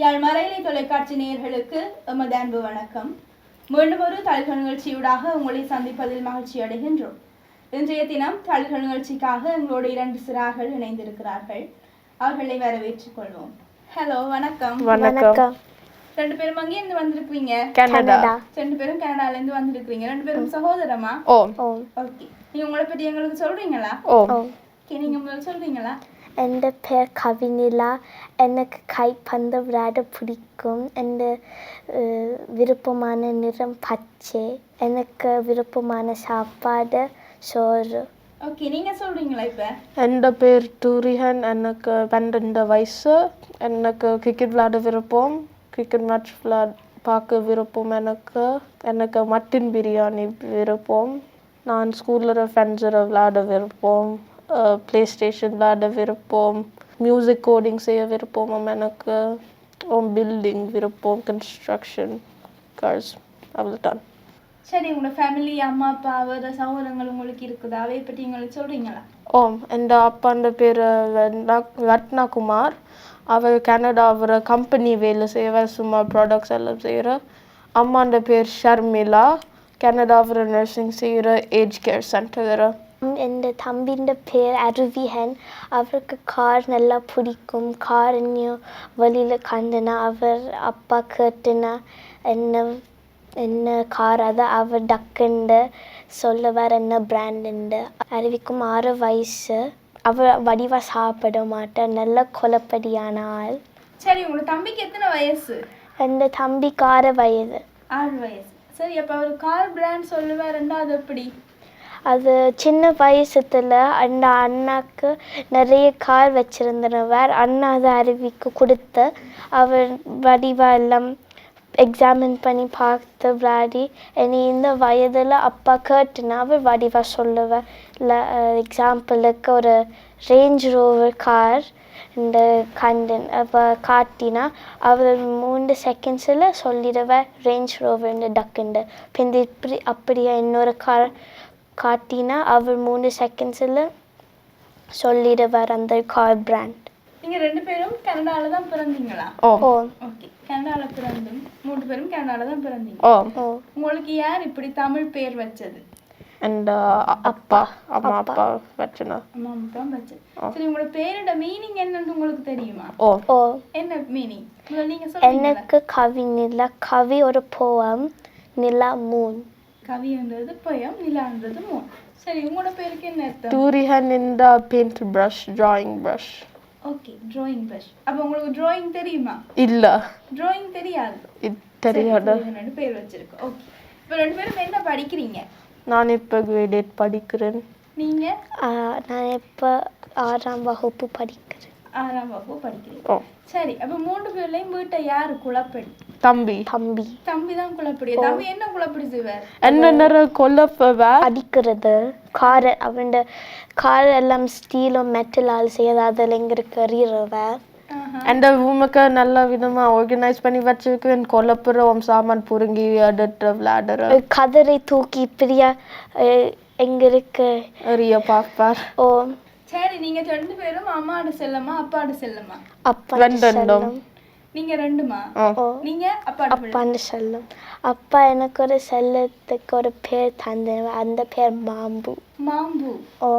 யாழ் மறையிலை தொலைக்காட்சி நேயர்களுக்கு எமது அன்பு வணக்கம். மீண்டும் ஒரு தழுகல் நிகழ்ச்சியூடாக உங்களை சந்திப்பதில் மகிழ்ச்சி அடைகின்றோம். இன்றைய தினம் தழுகல் நிகழ்ச்சிக்காக எங்களோடு இரண்டு சிறார்கள் இணைந்திருக்கிறார்கள். அவர்களை வரவேற்றுக் கொள்வோம். ஹலோ வணக்கம். வணக்கம். ரெண்டு பேரும் அங்கேருந்து வந்திருக்கிறீங்க? கனடா. ரெண்டு பேரும் கனடால இருந்து வந்திருக்கிறீங்க. ரெண்டு பேரும் சகோதரமா? ஓ ஓகே. நீங்க உங்களை பற்றி எங்களுக்கு சொல்றீங்களா? ஓ ஓகே நீங்க முதல்ல சொல்றீங்களா? എൻ്റെ പേര് കവിനില. எனக்கு கைப்பந்து விளையாட பிடிக்கும் என் விருப்பமான நிறம் பச்சை எனக்கு விருப்பமான சாப்பாடு சோறு ஓகே நீங்கள் சொல்கிறீங்களா இப்போ என் பேர் டூரிஹன் எனக்கு பன்னெண்டு வயசு எனக்கு கிரிக்கெட் விளையாட விருப்பம் கிரிக்கெட் மேட்ச் விளையாட பார்க்க விருப்பம் எனக்கு எனக்கு மட்டன் பிரியாணி விருப்பம் நான் ஸ்கூலில் ஃப்ரெண்ட்ஸோட விளையாட விருப்பம் ப்ளே ஸ்டேஷன் விளாட விருப்பம் மியூசிக் கோடிங் செய்ய விருப்பம் எனக்கு. பில்டிங் விருப்பம் கன்ஸ்ட்ரக்ஷன் கார்ஸ் அவ்வளோதான் சரி உங்கள் ஃபேமிலி அம்மா அப்பா அவர சகோதரங்கள் உங்களுக்கு இருக்குதா? அவை பற்றி எங்களுக்கு சொல்கிறீங்களா ஓம் எந்த அப்பாண்ட பேர் ரத்னா குமார் அவர் கனடா அவர் கம்பெனி வேலை செய்வார் சும்மா ப்ராடக்ட்ஸ் எல்லாம் செய்கிற அம்மாண்ட பேர் ஷர்மிளா. கனடா அவர் நர்சிங் செய்கிற ஏஜ் கேர் சென்டர் എൻ്റെ തമ്പിൻ്റെ പേര് അരുവിഹൻ അവർക്ക് കാർ നല്ല പിടിക്കും കാർ എന്നെ വെളിയിൽ കണ്ടന അവർ അപ്പ കേട്ടിന എന്നെ என்ன கார் அது அவர் டக்குண்டு சொல்லுவார் என்ன பிராண்டுண்டு அருவிக்கும் ஆறு வயசு அவர் வடிவாக சாப்பிட மாட்டார் நல்ல கொலப்படியான ஆள் சரி உங்களோட தம்பிக்கு எத்தனை வயசு എൻ്റെ தம்பிக்கு ஆறு வயது ஆறு வயசு சரி அப்ப அவர் கார் பிராண்ட் சொல்லுவாருன்னா அது எப்படி அது சின்ன வயசுத்தில் அந்த அண்ணாக்கு நிறைய கார் வச்சிருந்தவர். அண்ணா அதை அருவிக்கு கொடுத்து. அவர் வடிவெல்லாம் எக்ஸாமின் பண்ணி பார்த்து விளையாடி இனி இந்த வயதில் அப்பா கேட்டுனா அவர் வடிவாக சொல்லுவார். இல்லை எக்ஸாம்பிளுக்கு ஒரு ரேஞ்ச் ரோவர் கார் இந்த கண்டன் அப்போ காட்டினா அவர் மூன்று செகண்ட்ஸில் சொல்லிடுவேன் ரேஞ்ச் ரோவர் டக்குண்டு பிந்தி இப்படி அப்படியே இன்னொரு கார் காட்டினா அவர் மூணு செகண்ட்ஸில் சொல்லிடுவார் அந்த கார் பிராண்ட் நீங்கள் ரெண்டு பேரும் கனடாவில் தான் பிறந்தீங்களா? ஓ. ஓகே கனடாவில் பிறந்தும் மூணு பேரும் கனடாவில் தான் பிறந்தீங்க. ஓ. ஓ. உங்களுக்கு யார் இப்படி தமிழ் பேர் வச்சது? Uh, அண்ட் அப்பா. அம்மா அப்பா. வச்சனா? அம்மா அப்பா வச்சு சரி உங்களோட பேரோட மீனிங் என்னன்னு உங்களுக்கு தெரியுமா? ஓ. ஓ. என்ன மீனிங் நீங்க சொல்லுங்க எனக்கு கவி நிலா. கவி ஒரு போயம் நிலா மூன். கவின்றது பயம் நிலான்றது மூன் சரி உங்களோட பேருக்கு என்ன அர்த்தம்? டூரிஹன் இந்த paint brush drawing brush okay drawing brush அப்போ உங்களுக்கு டிராயிங் தெரியுமா? இல்ல. டிராயிங் தெரியாது. தெரியாது? ரெண்டு பேர் வச்சிருக்கோம். ஓகே இப்போ ரெண்டு பேரும் என்ன படிக்கிறீங்க? நான் இப்போ கிரேட் எயிட் படிக்கிறேன்? நீங்கள் நான் இப்போ ஆறாம் வகுப்பு படி ஆறாம் வகுப்பு படிக்கிறேன் சரி அப்ப மூன்று பேர்லயும் வீட்டை யாரு குழப்படி தம்பி தம்பி தம்பி தான் குழப்படி தம்பி என்ன குழப்படி செய்வார் என்ன கொல்லப்பவார் அடிக்கிறது கார் அவன் கார் எல்லாம் ஸ்டீலோ மெட்டலால் செய்யறது அதில் எங்க இருக்கிறவர் அந்த ரூமுக்கு நல்ல விதமா ஆர்கனைஸ் பண்ணி வச்சிருக்கு கொல்லப்புறம் சாமான் புருங்கி அடுத்த விளையாடுற கதரை தூக்கி பிரியா எங்க இருக்கு பாப்பார் ஓ சரி நீங்க ரெண்டு பேரும் அம்மாடு செல்லமா அப்பாடு செல்லமா? அப்பா ரெண்டும். நீங்க ரெண்டுமா? நீங்க அப்பாடு பிள்ளை. அப்பான்னு சொல்லும். அப்பா எனக்கு ஒரு செல்லத்துக்கு ஒரு பேர் தந்தேன் அந்த பேர் மாம்பு. மாம்பு. ஓ.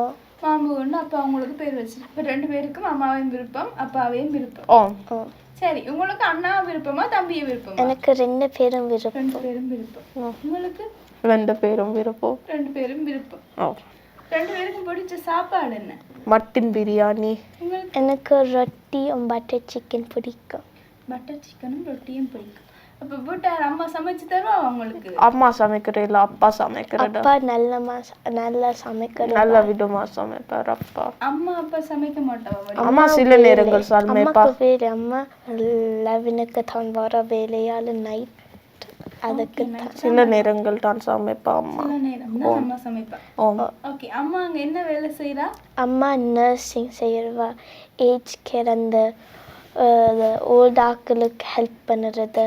மாம்புன்னு அப்பா உங்களுக்கு பேர் வச்சிருக்கு இப்ப ரெண்டு பேருக்கும் அம்மாவையும் விருப்பம் அப்பாவையும் விருப்பம். ஓ. ஓ. சரி உங்களுக்கு அண்ணா விருப்பமா தம்பியை விருப்பமா? எனக்கு ரெண்டு பேரும் விருப்பம். ரெண்டு பேரும் விருப்பம். உங்களுக்கு? ரெண்டு பேரும் விருப்பம். ரெண்டு பேரும் விருப்பம். ஓ. ரெண்டு பேருக்கும் பிடிச்ச சாப்பாடு என்ன? மட்டன் பிரியாணி எனக்கு ரொட்டியும் பட்டர் சிக்கன் பிடிக்கும் பட்டர் சிக்கனும் ரொட்டியும் பிடிக்கும் அப்ப வீட்டார் அம்மா சமைச்சு தருவா அம்மா அப்பா சமைக்கிறது அப்பா நல்லமா நல்லா சமைக்கிறது நல்ல விதமா சமைப்பார் அப்பா அம்மா அப்பா சமைக்க மாட்டாவா அம்மா சில நேரங்கள் சமைப்பா அம்மா லெவனுக்கு தான் வர வேலையால் நைட் அதுக்கு சில நேரங்கள் தான் சமைப்பா அம்மா. சில நேரம் தான் அம்மா சமைப்பா ஓ. ஓகே அம்மா அங்க என்ன வேலை செய்றா? அம்மா நர்சிங் செய்யறவா ஏஜ் கேர் அந்த ஓல்ட் ஆக்களுக்கு ஹெல்ப் பண்ணுறது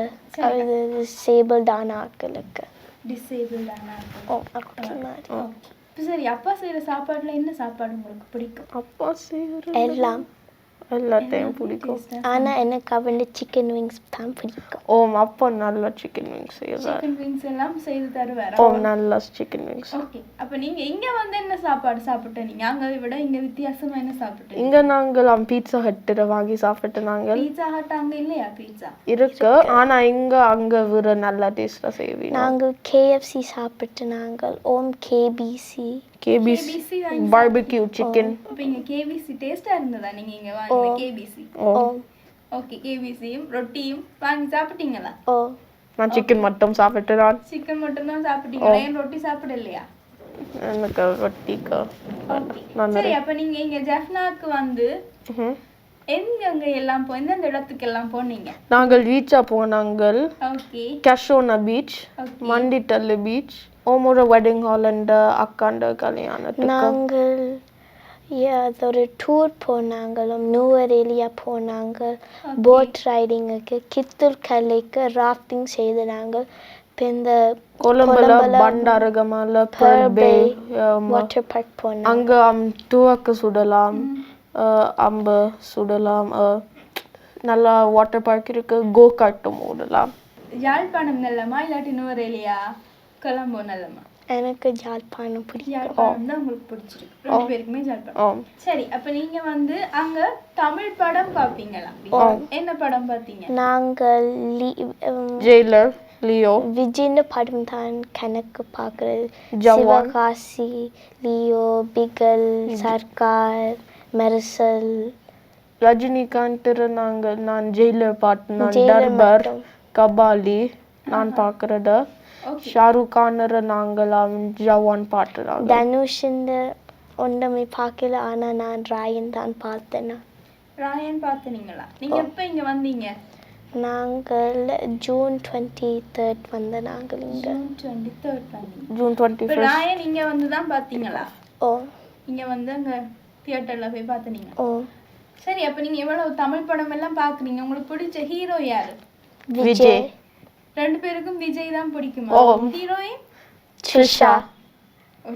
சேபிள்டான ஆக்களுக்கு. டிசேபிள்டான ஓ அப்படி மாதிரி. ஓகே. சரி அப்பா செய்யற சாப்பாடுல என்ன சாப்பாடு உங்களுக்கு பிடிக்கும்? அப்பா செய்யற எல்லாம். எல்லாத்தையும் பிடிக்கும். ஆனா எனக்கு அவன் சிக்கன் விங்ஸ் தான் பிடிக்கும். ஓம் அப்பா நல்லா சிக்கன் விங்ஸ் செய்வார். சிக்கன் விங்ஸ் எல்லாம் செய்து தருவார்? ஓம் நல்லா சிக்கன் விங்ஸ் ஓகே அப்ப நீங்க இங்க வந்து என்ன சாப்பாடு சாப்பிட்டு நீங்க அங்க விட இங்க வித்தியாசமா என்ன சாப்பிட்டு இங்க நாங்கள் பீட்சா ஹட்டில் வாங்கி சாப்பிட்டு நாங்கள் பீட்சா ஹட் அங்க இல்லையா பீட்சா இருக்கு. ஆனா இங்க அங்க விட நல்லா டேஸ்டா செய்வீங்க. நாங்கள் கேஎஃப்சி சாப்பிட்டு நாங்கள். ஓம் கேபிசி கேபிசி பார்பிக்யூ சிக்கன் அப்ப இங்க கேபிசி டேஸ்டா இருந்ததா? நீங்க இங்க வாங்கின கேபிசி ஓகே கேபிசியும் ரொட்டியும். வாங்கி சாப்பிட்டீங்களா? ஓ நான் சிக்கன் மட்டும் சாப்பிட்டு நான் சிக்கன் மட்டும் தான் சாப்பிட்டீங்களா ஏன் ரொட்டி சாப்பிடலையா? எனக்கு ரொட்டிக்கு. சரி அப்ப நீங்க இங்க ஜெஃப்னாக்கு வந்து ம்ஹும். எங்க அங்க எல்லாம் போ எந்தெந்த இடத்துக்கு எல்லாம் போனீங்க? நாங்கள் பீச்சா போனாங்கள். ஓகே கஷோனா பீச் மண்டிட்டல்லு பீச் ஓமோட வெட்டிங் ஹால் அண்ட் அக்காண்ட கல்யாணத்துக்கு நாங்கள் yeah, அது ஒரு டூர் போனாங்களும் நூவரேலியா போனாங்க போட் ரைடிங்குக்கு கித்தூர் கலைக்கு ராஃப்டிங் செய்து நாங்கள் இப்போ இந்த கொலம்பல பண்டாரகமால பர்பே Bay வாட்டர் பார்க் போனோம் அங்க அம், துவக்கு சுடலாம் அம்பு சுடலாம் நல்லா வாட்டர் பார்க் இருக்கு கோ காட்டும் ஓடலாம் யாழ்ப்பாணம் நல்லமா இல்லாட்டி நுவரேலியா கொலம்போ நல்லமா எனக்கு ஜாழ்ப்பாணம் பிடிக்கும். தான் உங்களுக்கு பிடிச்சிருக்கு. ரெண்டு பேருக்குமே யாழ்ப்பாணம் ஆம். சரி அப்ப நீங்க வந்து அங்க தமிழ் படம் பாப்பீங்களா? என்ன படம் பாத்தீங்க? நாங்கள் ஜெயிலர் லியோ. விஜயின் படம் தான் கணக்கு பார்க்குறது. சிவகாசி லியோ பிகல் சர்க்கார் மெர்சல். ரஜினிகாந்த் நாங்கள் நான் ஜெயிலர் பாட்டு நான் மட்டும். கபாலி நான் பார்க்கறது ஓகே ஷாருக் கானர் நாங்கள் அவன் ஜவான் பாட்டு நாங்கள் தனுஷின் ஒன்றுமே பார்க்கல ஆனா நான் ராயன் தான் பார்த்தேன் ராயன் பார்த்தனீங்களா நீங்க எப்ப இங்க வந்தீங்க நாங்கள் ஜூன் டுவெண்ட்டி தேர்ட் வந்த நாங்கள் இங்க ஜூன் டுவெண்ட்டி தேர்ட் வந்தீங்க ஜூன் டுவெண்ட்டி ராயன் இங்க வந்து தான் பாத்தீங்களா ஓ இங்க வந்து அங்க தியேட்டர்ல போய் பார்த்தனீங்க ஓ சரி அப்ப நீங்க எவ்வளவு தமிழ் படம் எல்லாம் பாக்குறீங்க உங்களுக்கு பிடிச்ச ஹீரோ யாரு விஜய் ரெண்டு பேருக்கும் விஜய் தான் பிடிக்குமா? ஓ. ஹீரோயின்? த்ரிஷா.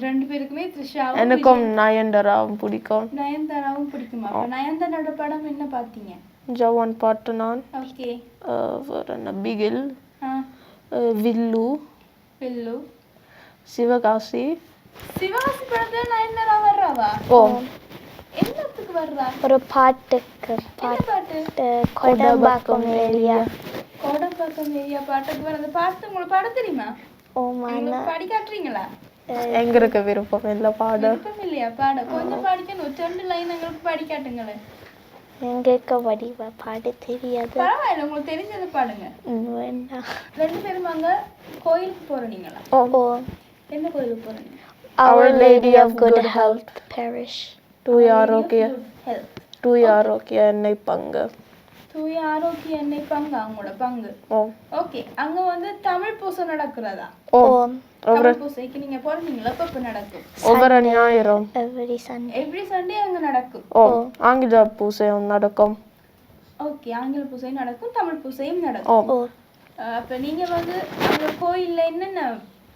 ரெண்டு பேருக்குமே த்ரிஷாவும் எனக்கும் நயன்தராவும் பிடிக்கும். நயன்தாராவும் பிடிக்குமா? அப்ப நயன்தாரோட படம் என்ன பாத்தீங்க? ஜவான் பாட்டு நான். ஓகே. வேற என்ன? பிகில். வில்லு. பில்லு சிவகாசி. சிவகாசி படத்துல நயன்தாரா வர்றாவா? ஓ. என்னத்துக்கு வர்றா? ஒரு பாட்டுக்கு பாட்டு? பாட்டு. கொடம்பாக்கம் ஏரியா. கோடம்பாக்கம் ஏரியா பாட்டுக்கு வர அந்த பாட்டு உங்களுக்கு பாட தெரியுமா? பாடி காட்டுறீங்களா எங்களுக்கு விருப்பம்? இல்லை பாட. விருப்பம் இல்லையா? பாட. கொஞ்சம் பாடிக்கணும். ரெண்டு லைன் எங்களுக்கு பாடி காட்டுங்களேன் எங்களுக்கு வடிவ பாட தெரியாது. பரவாயில்ல உங்களுக்கு தெரிஞ்சதை பாடுங்க. வேண்டாம் ரெண்டு பேரும் அங்க கோயிலுக்கு போறீங்களா ஓ. என்ன கோயிலுக்கு போறீங்க Our Lady of Good Health Parish. டூ ஆரோக்கிய ஹெல்த் டூ ஆரோக்கிய எண்ணெய் பங்கு. தூய ஆரோக்கிய எண்ணெய் பங்கு அவங்களோட பங்கு. ஓகே அங்க வந்து தமிழ் பூசை நடக்கிறதா? தமிழ் பூசைக்கு நீங்க போறீங்களா? எப்ப நடக்கும்? ஒவ்வொரு ஞாயிறும். Every Sunday. எவ்ரி சண்டே அங்க நடக்கும். ஓ ஆங்கில பூசையும் நடக்கும். ஓகே ஆங்கில பூசையும் நடக்கும் தமிழ் பூசையும் நடக்கும். அப்ப நீங்க வந்து அங்க கோயில்ல என்னென்ன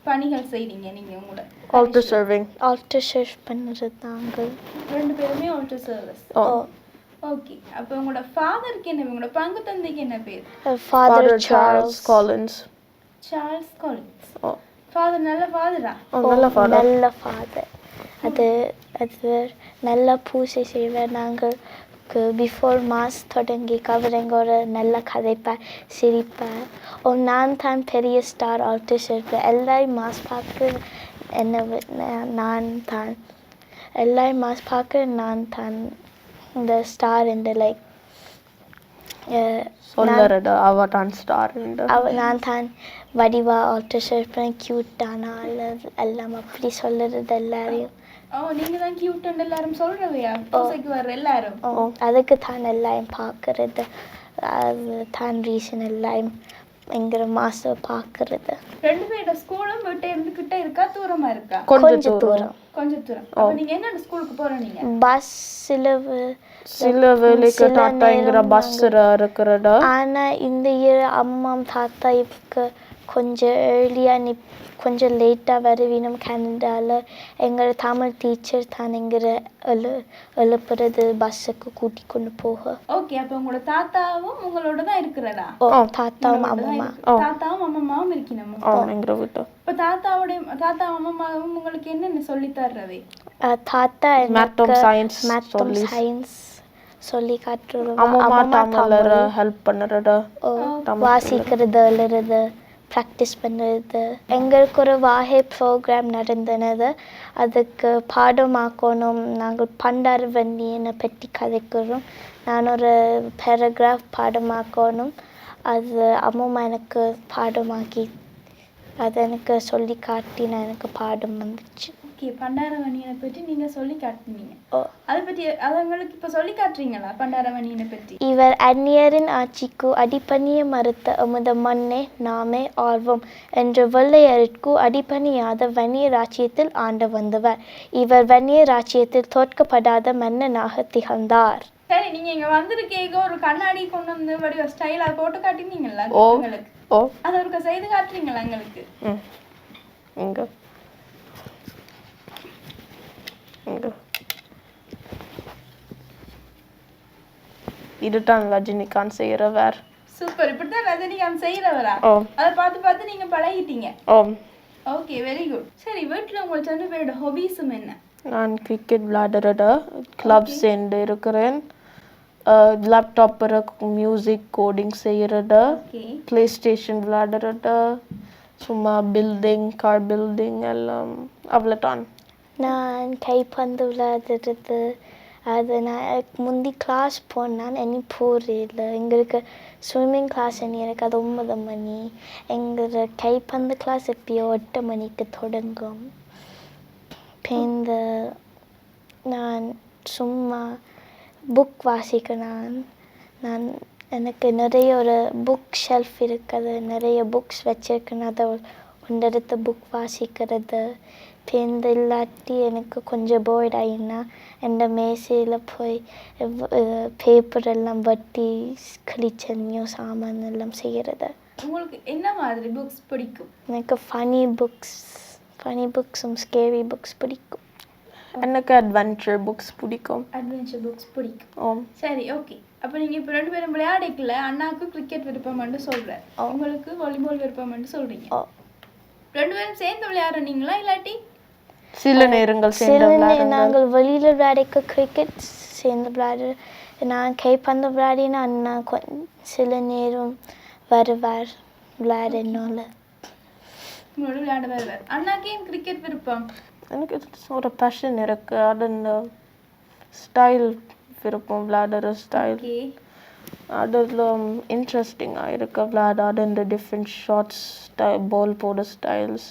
பணிகள் செய்றீங்க நீங்க உங்களோட altar serving. Altar serve பண்ணுறது நாங்கள் ரெண்டு பேருமே ஆல்டர் சர்வீஸ் ஓ. ஓகே அப்ப உங்களோட ஃபாதருக்கு என்ன உங்களோட பங்கு தந்தைக்கு என்ன பேர்? Charles Charles Collins. Charles Collins father நல்ல ஃபாதரா நல்ல ஃபாதர் நல்ல ஃபாதர் அது அது நல்ல பூசை செய்வார் நாங்கள் பிஃபோர் மாஸ் தொடங்கி கவரங்கோட நல்ல கதைப்பார் சிரிப்பார் ஓ நான் தான் பெரிய ஸ்டார் ஆல்டர் இருப்பேன் எல்லாரும் மாஸ் பார்க்க என்ன நான் தான். எல்லாரும் மாஸ் பார்க்க நான் தான். இந்த ஸ்டார் இந்த லைக் சொல்லறத? அவ தான் ஸ்டார் அவ நான் தான் வடிவா ஆல்டர் இருப்பேன் க்யூட்டான எல்லாம் அப்படி சொல்லுறது எல்லாரையும். ஓ நீங்க தான் கியூட் எல்லாரும் சொல்றவையா பூசைக்கு எல்லாரும். அதுக்கு தான் எல்லாம் பார்க்கறது. அது தான் ரீசன் எல்லாம் எங்கிற மாதம் பார்க்கறது ரெண்டு பேரோட ஸ்கூலும் வீட்டை இருந்துகிட்டே இருக்கா தூரமா இருக்கா? கொஞ்சம் தூரம். கொஞ்சம் தூரம். அப்ப நீங்க என்ன ஸ்கூலுக்கு போற நீங்க? பஸ்ஸில் சில வேலைக்கு டாட்டாங்கிற பஸ் இருக்கிறத ஆனால் இந்த இயர் அம்மா தாத்தா இப்போ கொஞ்சம் ஏர்லியாக நி கொஞ்சம் லேட்டாக வருவினோம் கனடாவில் எங்கள் தமிழ் டீச்சர் தான் எங்களை எழு எழுப்புறது பஸ்ஸுக்கு கூட்டி கொண்டு போக. ஓகே அப்ப உங்களோட தாத்தாவும் உங்களோட தான் இருக்கிறடா ஓ தாத்தாவும் அம்மா. தாத்தாவும் அம்மம்மாவும் இருக்கணும் ஆம் எங்கிற வீட்டு. இப்ப தாத்தாவுடைய தாத்தா அம்மம்மாவும் உங்களுக்கு என்னென்ன சொல்லி தர்றது? தாத்தா Mathம், science மேத்தம் சயின்ஸ் சொல்லி காட்டுறது அம்மா தமிழர் ஹெல்ப் பண்ணுறத வாசிக்கிறது எழுதுறது. ப்ராக்டிஸ் பண்ணுறது எங்களுக்கு ஒரு வாகை ப்ரோக்ராம் நடந்தனது. அதுக்கு பாடமாக்கணும். நாங்கள் பண்டார் வண்டியினை பற்றி கதைக்கிறோம். நான் ஒரு பேராகிராஃப் பாடமாக்கணும். அது அம்மா எனக்கு பாடமாக்கி அது எனக்கு சொல்லி காட்டி நான் எனக்கு பாடம் வந்துச்சு. ஓகே பண்டாரவணியனை பற்றி நீங்க சொல்லி காட்டுனீங்க. ஓ அதை பற்றி அதை உங்களுக்கு இப்ப சொல்லி காட்டுறீங்களா பண்டாரவணியனை பற்றி இவர் அந்நியரின் ஆட்சிக்கு அடிபணிய மறுத்த எமது மண்ணே நாமே ஆழ்வோம் என்ற வெள்ளையருக்கு அடிபணியாத வன்னிய ராச்சியத்தில் ஆண்டு வந்தவர். இவர் வன்னிய ராச்சியத்தில் தோற்கப்படாத மன்னனாக திகழ்ந்தார். சரி நீங்க இங்க வந்திருக்கீங்க ஒரு கண்ணாடி கொண்டு வந்து வடிவ ஸ்டைலா போட்டு காட்டினீங்களா ஓ அதை ஒருக்க செய்து காட்டுறீங்களா எங்களுக்கு? ம். இங்கே இங்கே இதுதான் ரஜினிகாந்த் செய்கிற வேர் சூப்பர் இப்படித்தான் ரஜினிகாந்த் செய்யறவரா ஓ. அதை பார்த்து பார்த்து நீங்க பழகிட்டீங்க. ஓ. ஓகே வெரி குட் சரி வீட்டுல உங்களுக்கு ரெண்டு பேரோட ஹாபீஸும் என்ன? நான் கிரிக்கெட் விளையாடுறத கிளப் சேர்ந்து இருக்கிறேன். லேப்டாப் மியூசிக் கோடிங் செய்கிறத ஓகே ப்ளே ஸ்டேஷன் விளையாடுறத. சும்மா பில்டிங் கார் பில்டிங் எல்லாம் அவ்வளோதான் நான் கைப்பந்து விளையாடுறது அது நான் முந்தி கிளாஸ் போனான். இனி போகிறதில்ல எங்களுக்கு ஸ்விம்மிங் கிளாஸ் இனி எனக்கு அது ஒன்பது மணி. எங்களோட கைப்பந்து கிளாஸ் எப்பயோ எட்டு மணிக்கு தொடங்கும். இந்த நான் சும்மா புக் வாசிக்க நான் நான் எனக்கு நிறைய ஒரு புக் ஷெல்ஃப் இருக்குது. நிறைய புக்ஸ் வச்சிருக்கேன். அதை ஒன்றெடுத்து புக் வாசிக்கிறது. பேருந்து இல்லாட்டி எனக்கு கொஞ்சம் போர்ட் ஆகினா எந்த மேசையில் போய் பேப்பர் எல்லாம் வட்டி கிழிச்சனியோ சாமான் எல்லாம் செய்கிறது உங்களுக்கு என்ன மாதிரி புக்ஸ் பிடிக்கும்? எனக்கு ஃபனி புக்ஸ் ஃபனி புக்ஸும் ஸ்கேரி புக்ஸ் பிடிக்கும். எனக்கு அட்வென்ச்சர் புக்ஸ் பிடிக்கும். அட்வென்ச்சர் புக்ஸ் பிடிக்கும். ஓ சரி ஓகே அப்போ நீங்க இப்போ ரெண்டு பேரும் விளையாடிக்கல அண்ணாக்கு கிரிக்கெட் விருப்பம்னு சொல்றாரு உங்களுக்கு வாலிபால் விருப்பம்னு சொல்றீங்க. ஓ ரெண்டு பேரும் சேர்ந்து விளையாடுறீங்களா இல்லாட்டி சில நேரங்கள் சேர்ந்து நாங்கள் வெளியில் விளையாடிக்க கிரிக்கெட் சேர்ந்து விளையாடு நான் கைப்பந்து விளையாடினா அண்ணா சில நேரம் வருவார் விளையாட உங்களோட விளையாட வருவார். அண்ணாக்கு ஏன் கிரிக்கெட் விருப்பம்? எனக்கு ஒரு பேஷன் இருக்கு. அது இந்த ஸ்டைல் விருப்பம் விளையாடுற ஸ்டைல் அதில் இன்ட்ரெஸ்டிங்காக இருக்கு விளையாடாத இந்த டிஃப்ரெண்ட் ஷார்ட்ஸ் ஸ்டை பால் போட ஸ்டைல்ஸ்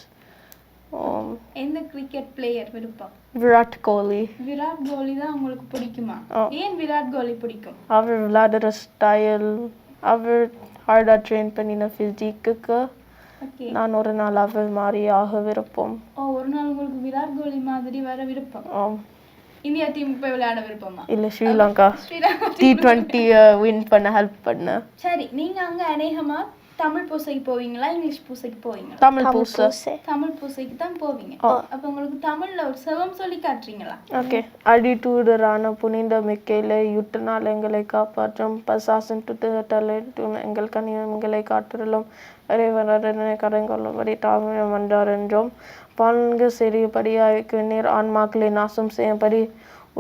எந்த கிரிக்கெட் பிளேயர் விருப்பம்? விராட் கோலி விராட் கோலி தான் உங்களுக்கு பிடிக்குமா. ஏன் விராட் கோலி பிடிக்கும்? அவர் விளையாடுற ஸ்டைல் அவர் ஹார்டாக ட்ரெயின் பண்ணின ஃபிசிக்குக்கு நான் ஒரு நாள் அவர் மாதிரி ஆக விருப்பம். ஓ ஒரு நாள் உங்களுக்கு விராட் கோலி மாதிரி வர விருப்பம்? ஆம். இந்தியா டீமுக்கு போய் விளையாட விருப்பமா? இல்லை ஸ்ரீலங்கா. ஸ்ரீலங்கா டி டுவெண்ட்டியை வின் பண்ண ஹெல்ப் பண்ண. சரி நீங்க அங்க அநேகமா தமிழ் பூசைக்கு போவீங்களா இங்கிலீஷ் பூசைக்கு போவீங்களா? தமிழ் பூசை. தமிழ் பூசைக்கு தான் போவீங்க. அப்ப உங்களுக்கு தமிழ்ல ஒரு சிவம் சொல்லி காட்டுறீங்களா? ஓகே. அடிதூதரான புனித மிக்கையிலே யுட்டனால் எங்களை காப்பாற்றும். பசாசன் துட்டுதட்டலை எங்கள் கனியம் எங்களை காட்டுதலும் இறைவனரனை கரைங்கொள்ளும்படி தாமிரம் வந்தார் என்றும் பால்கு சிறியபடியாய்க்கு நீர் ஆன்மாக்களை நாசம் செய்யும்படி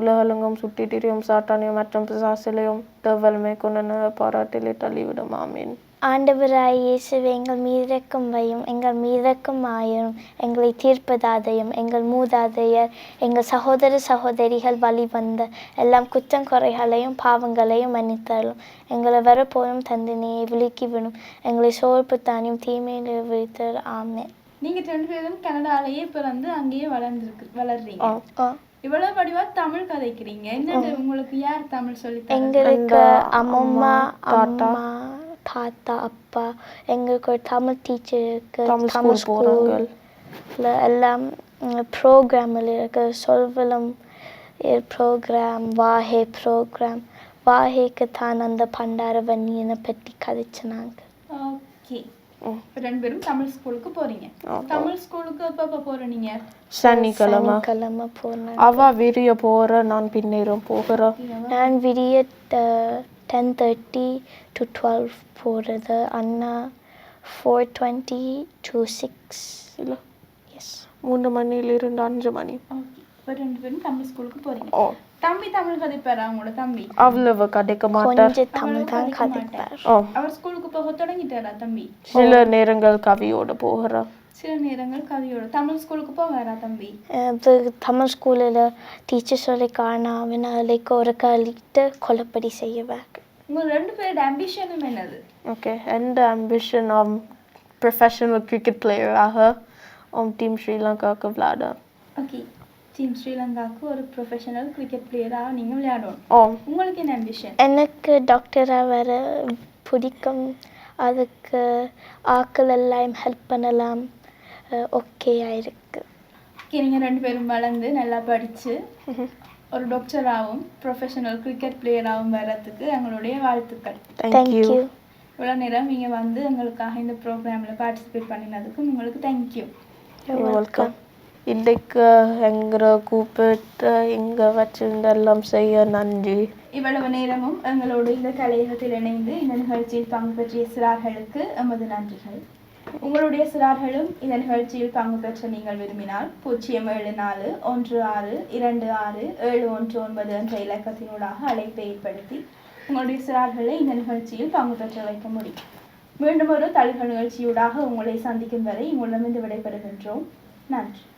உலகலங்கும் சுட்டி திரியும் சாட்டானியும் மற்றும் பிசாசிலையும் தவல்மை கொண்ட பாராட்டிலே தள்ளிவிடும். ஆமீன். ஆண்டவராய் இயேசுவே எங்கள் மீதக்கும் வையும் எங்கள் மீதக்கும் ஆயிரும் எங்களை தீர்ப்பதாதையும் எங்கள் மூதாதையர் எங்கள் சகோதர சகோதரிகள் வழி வந்த எல்லாம் குற்றம் குறைகளையும் பாவங்களையும் மன்னித்தரும் எங்களை வரப்போயும் தந்தனையை விலக்கிவிடும். எங்களை சோர்ப்புத்தானியும் தீமையில விழித்தர் ஆமே நீங்க ரெண்டு பேரும் கனடாலேயே பிறந்து அங்கேயே வளர்ந்துருக்கு வளர்றீங்க. இவ்வளவு படிவா தமிழ் கதைக்கிறீங்க. என்ன உங்களுக்கு யார் தமிழ் சொல்லி? எங்களுக்கு அம்மா, அம்மா தாத்தா. அப்பா எங்களுக்கு ஒரு தமிழ் டீச்சர் இருக்கு தமிழ் ஸ்கூல் எல்லாம் ப்ரோக்ராமில் இருக்கு சொல்வலம் ப்ரோக்ராம் வாஹே ப்ரோக்ராம் வாஹேக்கு தான் அந்த பண்டார வன்னியனை பற்றி கதைச்சினாங்க. ஓகே. ரெண்டு பேரும் தமிழ் ஸ்கூலுக்கு போறீங்க. ஆமா. தமிழ் ஸ்கூலுக்கு எப்ப எப்ப போற நீங்க? சனிக்கிழமை. சனிக்கிழமை போனேன் அவ விரிய போற நான் பின்னேறும் போகிறேன். நான் விடிய டென் தேர்ட்டி டு டுவெல் போகிறது அண்ணா ஃபோர் டுவெண்ட்டி டு சிக்ஸ் இல்ல. எஸ் மூணு மணிலிருந்து அஞ்சு மணி. ஓகே இப்போ ரெண்டு பேரும் தமிழ் ஸ்கூலுக்கு போறீங்க. ஓ. தம்பி தமிழ் கதைப்பாரா உங்களோட தம்பி? அவ்வளவு கதைக்க மாட்டார். கொஞ்சம் தமிழ் தான் கதைப்பார். அவர் ஸ்கூலுக்கு போக தொடங்கிட்டாரா தம்பி? சில நேரங்கள் கவியோட போகிறேன் சில நேரங்கள் கவியோட தமிழ் ஸ்கூலுக்கு போவாரா தம்பி? தமிழ் ஸ்கூலில் டீச்சர் சொல்லி காணாம அவனாலைக்கு ஒரு கழிட்டு கொலைப்படி செய்வேன் உங்க ரெண்டு பேரோட அம்பிஷனும் என்னது? ஓகே எந்த அம்பிஷன் ஆம் ப்ரொஃபஷனல் கிரிக்கெட் பிளேயராக ஆம் டீம் ஸ்ரீலங்காவுக்கு விளையாட ஓகே டீம் ஸ்ரீலங்காவுக்கு ஒரு ப்ரொஃபஷனல் கிரிக்கெட் பிளேயராக நீங்கள் விளையாடணும். ஓ உங்களுக்கு என்ன அம்பிஷன் எனக்கு டாக்டராக வர பிடிக்கும். அதுக்கு ஆக்கள் எல்லாம் ஹெல்ப் பண்ணலாம். ஓகேயா இருக்கு. ஓகே நீங்கள் ரெண்டு பேரும் வளர்ந்து நல்லா படித்து ஒரு டாக்டராகவும் ப்ரொஃபஷனல் கிரிக்கெட் பிளேயராகவும் வர்றதுக்கு எங்களுடைய வாழ்த்துக்கள். தேங்க்யூ இவ்வளோ நேரம் நீங்கள் வந்து எங்களுக்காக இந்த ப்ரோக்ராமில் பார்ட்டிசிபேட் பண்ணினதுக்கு உங்களுக்கு தேங்க்யூ வெல்கம் இன்றைக்கு எங்களை கூப்பிட்டு இங்கே வச்சிருந்தெல்லாம் செய்ய நன்றி. இவ்வளவு நேரமும் எங்களோடு இந்த கலையகத்தில் இணைந்து இந்த நிகழ்ச்சியில் பங்கு பெற்றிய சிறார்களுக்கு எமது நன்றிகள். உங்களுடைய சிறார்களும் இந்த நிகழ்ச்சியில் பங்கு பெற்ற நீங்கள் விரும்பினால் பூஜ்ஜியம் ஏழு நாலு ஒன்று ஆறு இரண்டு ஆறு ஏழு ஒன்று ஒன்பது என்ற இலக்கத்தினூடாக அழைப்பை ஏற்படுத்தி உங்களுடைய சிறார்களை இந்த நிகழ்ச்சியில் பங்கு பெற்ற வைக்க முடியும். மீண்டும் ஒரு தலைகள் நிகழ்ச்சியூடாக உங்களை சந்திக்கும் வரை உங்களிடமிருந்து விடைபெறுகின்றோம். நன்றி.